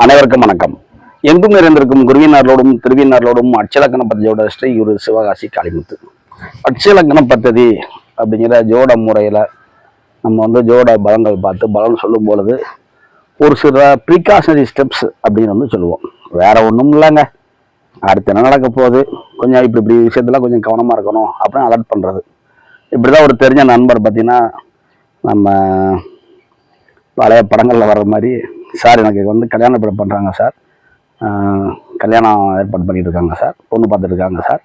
அனைவருக்கும் வணக்கம். எங்கும் நிறைந்திருக்கும் குருவினார்களோடும் திருவினார்களோடும் அச்சலக்கண பத்தியோட ஸ்ரீ குரு சிவகாசி காளிமுத்து. அச்சலக்கண பத்ததி அப்படிங்கிற ஜோட முறையில் நம்ம வந்து ஜோட பலங்கள் பார்த்து பலன் சொல்லும் பொழுது ஒரு சில ப்ரிகாஷனரி ஸ்டெப்ஸ் அப்படின்னு வந்து சொல்லுவோம். வேற ஒன்றும் இல்லைங்க. அடுத்து என்ன நடக்க போகுது? கொஞ்சம் இப்படி இப்படி விஷயத்தில் கொஞ்சம் கவனமாக இருக்கணும் அப்படின்னு அலர்ட் பண்ணுறது இப்படி தான் ஒரு தெரிஞ்ச நண்பர் பார்த்தீங்கன்னா நம்ம பழைய படங்களில் வர்ற மாதிரி சார் எனக்கு வந்து கல்யாணம் ஏற்பாடு பண்ணுறாங்க சார். கல்யாணம் ஏற்பாடு பண்ணிட்டு இருக்காங்க சார். பொண்ணு பார்த்துருக்காங்க சார்.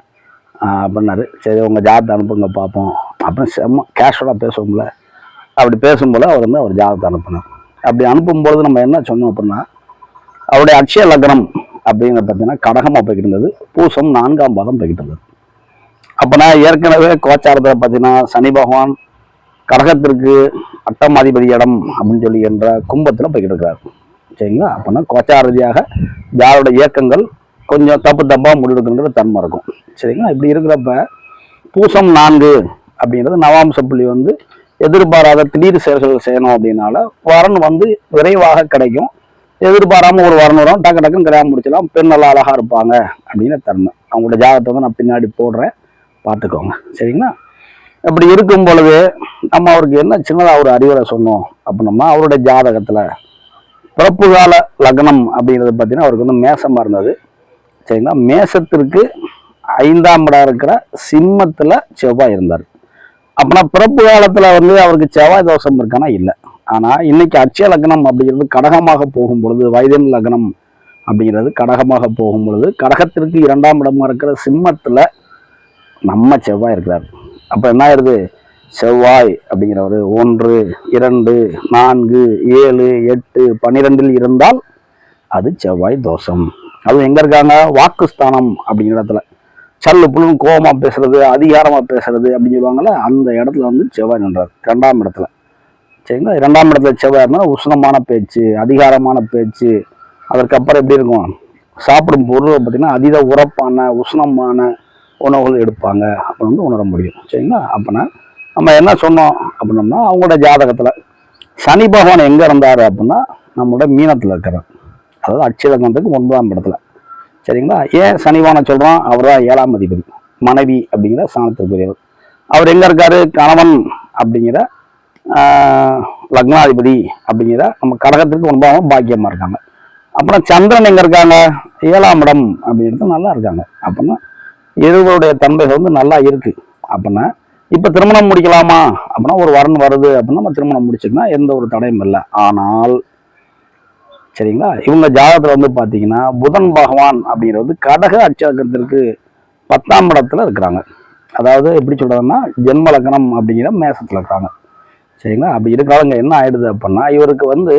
அப்படின்னாரு. சரி உங்கள் ஜாதகத்தை அனுப்புங்க பார்ப்போம். அப்படின்னு செம்ம கேஷுவலாக பேசுவோம்ல. அப்படி பேசும்போது அவர் வந்து அவர் ஜாதகத்தை அனுப்பினார். அப்படி அனுப்பும்பொழுது நம்ம என்ன சொன்னோம் அப்படின்னா அவருடைய அட்சய லக்னம் அப்படிங்கிற பார்த்தீங்கன்னா கடகமாக போய்கிட்டு இருந்தது. பூசம் நான்காம் பாதம் போய்கிட்டு இருந்தது. அப்போனா ஏற்கனவே கோச்சாரத்தில் பார்த்தீங்கன்னா சனி பகவான் கடகத்திற்கு அட்டமாதிபதி இடம் அப்படின்னு சொல்லி என்ற கும்பத்தில் போய்கிட்டு இருக்கிறார். சரிங்களா? அப்போனா கோச்சார ரீதியாக யாரோட இயக்கங்கள் கொஞ்சம் தப்பு தப்பாக முடிவெடுக்கின்ற தன்மை இருக்கும். சரிங்களா? இப்படி இருக்கிறப்ப பூசம் நான்கு அப்படிங்கிறது நவாம்ச புள்ளி வந்து எதிர்பாராத திடீர் செயல்கள் செய்யணும் அப்படின்னால வரன் வந்து விரைவாக கிடைக்கும். எதிர்பாராமல் ஒரு வரன் வரும். டக்கு டக்குன்னு கிராமம் முடிச்சிடலாம். பெண் நல்லா அழகாக இருப்பாங்க அப்படின்னு தன்மை. அவங்களோட ஜாதகத்தை வந்து நான் பின்னாடி போடுறேன். பார்த்துக்கோங்க. சரிங்களா? அப்படி இருக்கும் பொழுது நம்ம அவருக்கு என்ன சின்னதாக ஒரு அறிவுரை சொன்னோம் அப்படின்னோம்னா அவருடைய ஜாதகத்தில் பிறப்பு கால லக்னம் அப்படிங்கிறது பார்த்தீங்கன்னா அவருக்கு வந்து மேசமாக இருந்தது. சரிங்களா? மேசத்திற்கு ஐந்தாம் இடம் இருக்கிற சிம்மத்தில் செவ்வாய் இருந்தார். அப்போனா பிறப்பு காலத்தில் வந்து அவருக்கு செவ்வாய் தோஷம் இருக்கானா? இல்லை. ஆனால் இன்னைக்கு அட்சய லக்னம் அப்படிங்கிறது கடகமாக போகும் பொழுது வைதன் லக்னம் அப்படிங்கிறது கடகமாக போகும் பொழுது கடகத்திற்கு இரண்டாம் இடமாக இருக்கிற சிம்மத்தில் நம்ம செவ்வாய் இருக்கிறார். அப்போ என்ன ஆயிருது செவ்வாய் அப்படிங்கிறவர் ஒன்று இரண்டு நான்கு ஏழு எட்டு பன்னிரெண்டில் இருந்தால் அது செவ்வாய் தோஷம். அதுவும் எங்கே இருக்காங்க? வாக்குஸ்தானம் அப்படிங்கிற இடத்துல. சல்லு புல்லுன்னு கோபமாக பேசுறது அதிகாரமாக பேசுறது அப்படின்னு சொல்லுவாங்கள்ல அந்த இடத்துல வந்து செவ்வாய் நின்றார். ரெண்டாம் இடத்துல. சரிங்களா? இரண்டாம் இடத்துல செவ்வாய் இருந்தால் உஷ்ணமான பேச்சு அதிகாரமான பேச்சு. அதற்கப்புறம் எப்படி இருக்கும்? சாப்பிடும் பொருள் பார்த்தீங்கன்னா அதீத உரப்பான உஷ்ணமான உணவுகள் எடுப்பாங்க அப்படின்னு வந்து உணர முடியும். சரிங்களா? அப்போனா நம்ம என்ன சொன்னோம் அப்படின்னோம்னா அவங்களோட ஜாதகத்தில் சனி பகவான் எங்கே இருந்தார் அப்படின்னா நம்மளோட மீனத்தில் இருக்கிறார் அதாவது அட்சலங்கத்துக்கு ஒன்பதாம் இடத்துல. சரிங்களா? ஏன் சனிவான சொல்கிறோம் அவர் தான் ஏழாம் அதிபதி. மனைவி அப்படிங்கிற சாணத்திற்குரியவர் அவர் எங்கே இருக்கார்? கணவன் அப்படிங்கிற லக்னாதிபதி அப்படிங்கிற நம்ம கடகத்திற்கு ஒன்பதாம் பாக்கியமாக இருக்காங்க. அப்புறம் சந்திரன் எங்கே இருக்காங்க? ஏழாம் இடம் அப்படிங்கிறது நல்லா இருக்காங்க. அப்படின்னா இருவருடைய தன்மைகள் வந்து நல்லா இருக்குது அப்படின்னா இப்போ திருமணம் முடிக்கலாமா? அப்படின்னா ஒரு வரன் வருது அப்படின்னா நம்ம திருமணம் முடிச்சுக்கலாம் எந்த ஒரு தடையும் இல்லை. ஆனால் சரிங்களா? இவங்க ஜாதகத்தில் வந்து பார்த்தீங்கன்னா புதன் பகவான் அப்படிங்கிறது கடக அச்சாக்கத்திற்கு பத்தாம் இடத்துல இருக்கிறாங்க. அதாவது எப்படி சொல்கிறதுன்னா ஜென்ம லக்னம் அப்படிங்கிற மேசத்தில் இருக்கிறாங்க சரிங்களா? அப்படி இருக்கிறவங்க என்ன ஆயிடுது அப்படின்னா இவருக்கு வந்து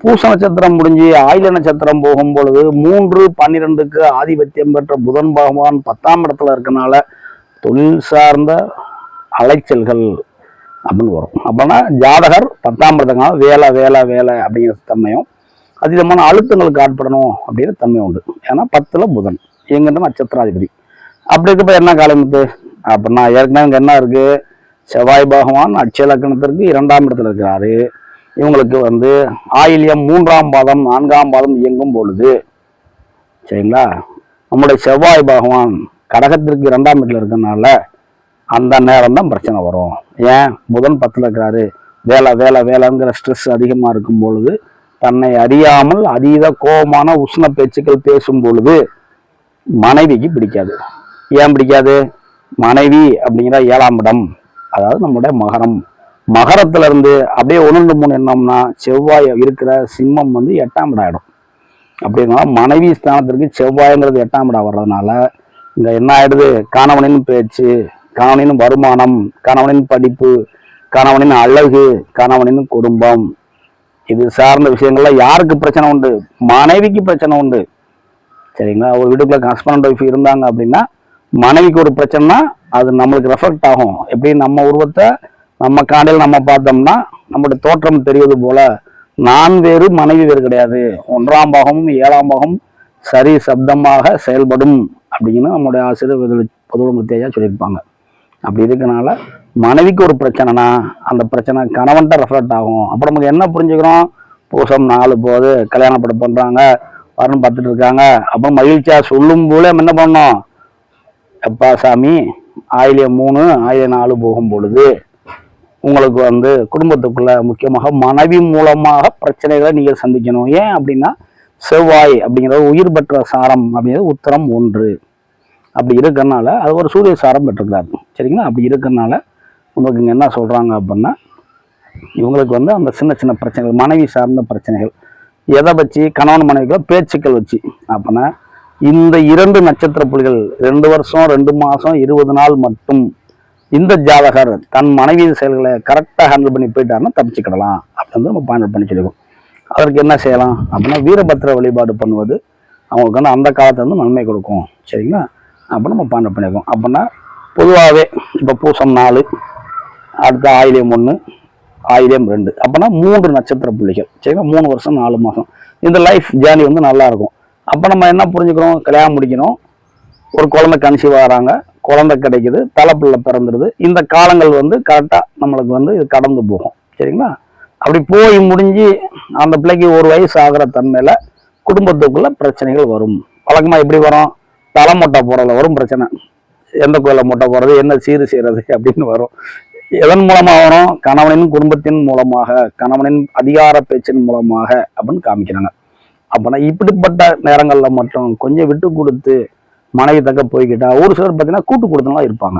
பூச நட்சத்திரம் முடிஞ்சு ஆயுள நட்சத்திரம் போகும் பொழுது மூன்று பன்னிரெண்டுக்கு ஆதிபத்தியம் பெற்ற புதன் பகவான் பத்தாம் இடத்துல இருக்கனால தொழில் சார்ந்த அலைச்சல்கள் அப்படின்னு வரும். அப்போனா ஜாதகர் பத்தாம் இடத்துக்கான வேலை வேலை வேலை அப்படிங்கிற தன்மையும் அதிகமான அழுத்தங்களுக்கு ஆட்படணும் அப்படிங்கிற தன்மை உண்டு. ஏன்னா பத்தில் புதன் எங்கிட்ட நட்சத்திராதிபதி. அப்படி இருக்கப்ப என்ன காலமுத்து? அப்படின்னா ஏற்கனவே இங்கே என்ன இருக்குது செவ்வாய் பகவான் அட்சய லக்னத்திற்கு இரண்டாம் இடத்துல இருக்கிறாரு. இவங்களுக்கு வந்து ஆயில்யம் மூன்றாம் பாதம் நான்காம் பாதம் இயங்கும் பொழுது சரிங்களா? நம்முடைய செவ்வாய் பகவான் கடகத்திற்கு இரண்டாம் இடத்துல இருக்கிறதுனால அந்த நேரம் தான் பிரச்சனை வரும். ஏன்? புதன் பத்தில் இருக்கிறாரு வேலை வேலை வேலைங்கிற ஸ்ட்ரெஸ் அதிகமாக இருக்கும் பொழுது தன்னை அறியாமல் அதீத கோபமான உஷ்ண பேச்சுக்கள் பேசும் பொழுது மனைவிக்கு பிடிக்காது. ஏன் பிடிக்காது? மனைவி அப்படிங்கிற ஏழாம் இடம். அதாவது நம்முடைய மகரம். மகரத்துல இருந்து அப்படியே ஒன்று மூணு என்னம்னா செவ்வாய் இருக்கிற சிம்மம் வந்து எட்டாம் இடம் ஆகிடும் அப்படின்னா மனைவி ஸ்தானத்திற்கு செவ்வாய்ங்கிறது எட்டாம் இடம் வர்றதுனால இந்த என்ன ஆயிடுது? கணவனின் பேச்சு கணவனின் வருமானம் கணவனின் படிப்பு கணவனின் அழகு கணவனின் குடும்பம். இது சார்ந்த விஷயங்கள்ல யாருக்கு பிரச்சனை உண்டு? மனைவிக்கு பிரச்சனை உண்டு. சரிங்களா? ஒரு வீட்டுக்குள்ள ஹஸ்பண்ட் ஒய்ஃப் இருந்தாங்க அப்படின்னா மனைவிக்கு ஒரு பிரச்சனைனா அது நம்மளுக்கு ரெஃபெக்ட் ஆகும். எப்படி நம்ம உருவத்தை நம்ம காண்டில் நம்ம பார்த்தோம்னா நம்மளுடைய தோற்றம் தெரிவது போல நான் வேறு மனைவி வேறு கிடையாது. ஒன்றாம் பாகமும் ஏழாம் பாகம் சரி சப்தமாக செயல்படும் அப்படின்னு நம்மளுடைய ஆசிரியர் பொதுவுமத்தியா சொல்லியிருப்பாங்க. அப்படி இருக்கனால மனைவிக்கு ஒரு பிரச்சனைனா அந்த பிரச்சனை கணவன்கிட்ட ரெஃப்ளெக்ட் ஆகும். அப்போ நமக்கு என்ன புரிஞ்சுக்கிறோம்? பூசம் நாலு போது கல்யாணப்பட பண்ணுறாங்க வரணும் பார்த்துட்டு இருக்காங்க. அப்புறம் மகிழ்ச்சியாக சொல்லும் போல நம்ம என்ன பண்ணோம் எப்பா சாமி ஆயிலியம் மூணு ஆயிரம் நாலு போகும் பொழுது உங்களுக்கு வந்து குடும்பத்துக்குள்ள முக்கியமாக மனைவி மூலமாக பிரச்சனைகளை நீங்கள் சந்திக்கணும். ஏன் அப்படின்னா செவ்வாய் அப்படிங்கிறது உயிர் பெற்ற சாரம் அப்படிங்கிறது உத்தரம் ஒன்று. அப்படி இருக்கிறனால அது ஒரு சூரிய சாரம் பெற்றிருந்தார் சரிங்களா? அப்படி இருக்கிறனால உங்களுக்கு இங்கே என்ன சொல்கிறாங்க அப்படின்னா இவங்களுக்கு வந்து அந்த சின்ன சின்ன பிரச்சனைகள் மனைவி சார்ந்த பிரச்சனைகள் எதை வச்சு கணவன் மனைவிகள் பேச்சுக்கள் வச்சு அப்படின்னா இந்த இரண்டு நட்சத்திர புலிகள் ரெண்டு வருஷம் ரெண்டு மாதம் இருபது நாள் மட்டும் இந்த ஜாதகர் தன் மனைவி செயல்களை கரெக்டாக ஹேண்டில் பண்ணி போயிட்டாருன்னா தப்பிச்சுக்கிடலாம். அப்படின்னு நம்ம பாயிண்ட் பண்ணி சொல்லிடுவோம் அதற்கு என்ன செய்யலாம் அப்படின்னா வீரபத்திர வழிபாடு பண்ணுவது அவங்களுக்கு வந்து அந்த காலத்துல வந்து நன்மை கொடுக்கும். சரிங்களா? அப்போ நம்ம பாயிண்ட் பண்ணியிருக்கோம் அப்படின்னா பொதுவாகவே இப்போ பூசம் நாலு அடுத்த ஆயிலியம் ஒன்று ஆயிலியம் ரெண்டு. அப்போனா மூன்று நட்சத்திர புள்ளிகள். சரிங்களா? மூணு வருஷம் நாலு மாதம் இந்த லைஃப் ஜேர்னி வந்து நல்லா இருக்கும். அப்போ நம்ம என்ன புரிஞ்சுக்கிறோம்? கல்யாணம் முடிக்கணும். ஒரு குழந்தை கன்சீவ் ஆகிறாங்க குழந்தை கிடைக்குது. தலைப்பிள்ளை பிறந்துடுது இந்த காலங்கள் வந்து கரெக்டாக நம்மளுக்கு வந்து இது கடந்து போகும். சரிங்களா? அப்படி போய் முடிஞ்சு அந்த பிள்ளைக்கு ஒரு வயசு ஆகிற தன்மையில் குடும்பத்துக்குள்ளே பிரச்சனைகள் வரும். வழக்கமாக எப்படி வரும்? தலை மொட்டை போடுறதுல வரும் பிரச்சனை. எந்த கோயிலில் மொட்டை போடுறது என்ன சீர் செய்கிறது அப்படின்னு வரும். எதன் மூலமாக வரும்? கணவனின் குடும்பத்தின் மூலமாக கணவனின் அதிகார பேச்சின் மூலமாக அப்படின்னு காமிக்கிறாங்க. அப்போனா இப்படிப்பட்ட நேரங்களில் மட்டும் கொஞ்சம் விட்டு கொடுத்து மனைவி தக்க போய்கிட்டா ஒரு சிலர் பார்த்தீங்கன்னா கூட்டு கொடுத்தவங்களா இருப்பாங்க.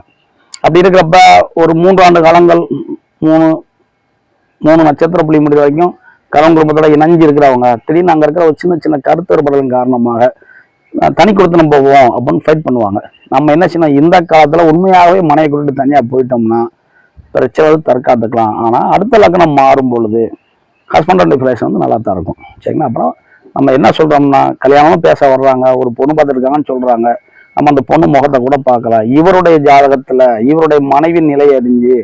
அப்படி இருக்கிறப்ப ஒரு மூன்று ஆண்டு காலங்கள் மூணு மூணு நட்சத்திர புள்ளி முடிவு வரைக்கும் கணவன் குடும்பத்தோட இணைஞ்சு இருக்கிறவங்க திடீர்னு அங்கே இருக்கிற ஒரு சின்ன சின்ன கருத்து வேறுபாடுகளின் காரணமாக தனி கொடுத்தனம் போவோம் அப்படின்னு ஃபைட் பண்ணுவாங்க. நம்ம என்ன செய்யணும்? இந்த காலத்தில் உண்மையாகவே மனையை கூட்டிட்டு தனியாக போயிட்டோம்னா பிரச்சனை தற்காத்துக்கலாம். ஆனால் அடுத்த லக்னம் மாறும் பொழுது ஹஸ்பண்ட் அண்ட் ரிலேஷன் வந்து நல்லா தான் இருக்கும். சரிங்களா? அப்புறம் நம்ம என்ன சொல்கிறோம்னா கல்யாணமும் பேச வர்றாங்க ஒரு பொண்ணு பார்த்துருக்காங்கன்னு சொல்கிறாங்க நம்ம அந்த பொண்ணு முகத்தை கூட பார்க்கலாம் இவருடைய ஜாதகத்தில் இவருடைய மனைவி நிலையை அறிஞ்சு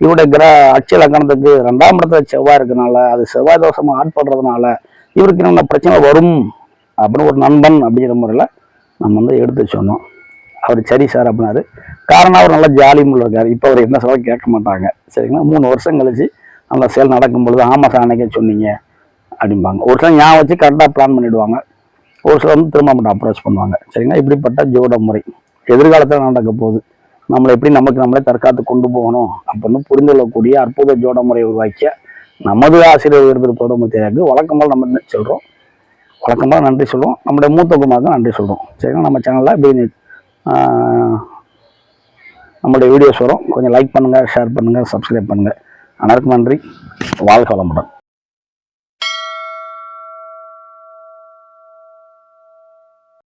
இவருடைய கிர அட்ச லக்கணத்துக்கு ரெண்டாம் இடத்துல செவ்வாய் இருக்கனால அது செவ்வாய் தோஷமாக ஆட்படுறதுனால இவருக்கு என்னென்ன பிரச்சனை வரும். அப்படின்னு ஒரு நண்பன் அப்படிங்கிற முறையில் நம்ம வந்து எடுத்து சொன்னோம் அவர் சரி சார் அப்படின்னாரு. காரணம் அவர் நல்லா ஜாலி முள்ள இருக்காரு. இப்போ அவர் என்ன சொல்ல கேட்க மாட்டாங்க. சரிங்களா? மூணு வருஷம் கழிச்சு அந்த செயல் நடக்கும் பொழுது ஆமாம் சார் அன்னைக்கே சொன்னீங்க அப்படிம்பாங்க. ஒரு சில ஞாபகம் வச்சு கரெக்டாக பிளான் பண்ணிவிடுவாங்க ஒரு சிலர் வந்து திரும்ப மட்டும் அப்ரோச் பண்ணுவாங்க. சரிங்களா? இப்படிப்பட்ட ஜோட முறை. எதிர்காலத்தில் நடக்க போகுது. நம்மளை எப்படி நமக்கு நம்மளே தற்காத்து கொண்டு போகணும் அப்படின்னு புரிந்து கொள்ளக்கூடிய அற்புத ஜோட முறையை உருவாக்கிய நமது ஆசிரியர் விருது முத்தியாக்கு வழக்கமாக நம்ம சொல்கிறோம் வழக்கமாக நன்றி சொல்லுவோம் நம்முடைய மூத்த குமாருக்கு நன்றி சொல்கிறோம் சரிங்களா நம்ம சேனலில் இப்படி நம்மளுடைய வீடியோஸ் வரும். கொஞ்சம் லைக் பண்ணுங்கள் ஷேர் பண்ணுங்கள் சப்ஸ்கிரைப் பண்ணுங்கள் அனைவருக்கும் நன்றி. வாழ்க வளமுடன்.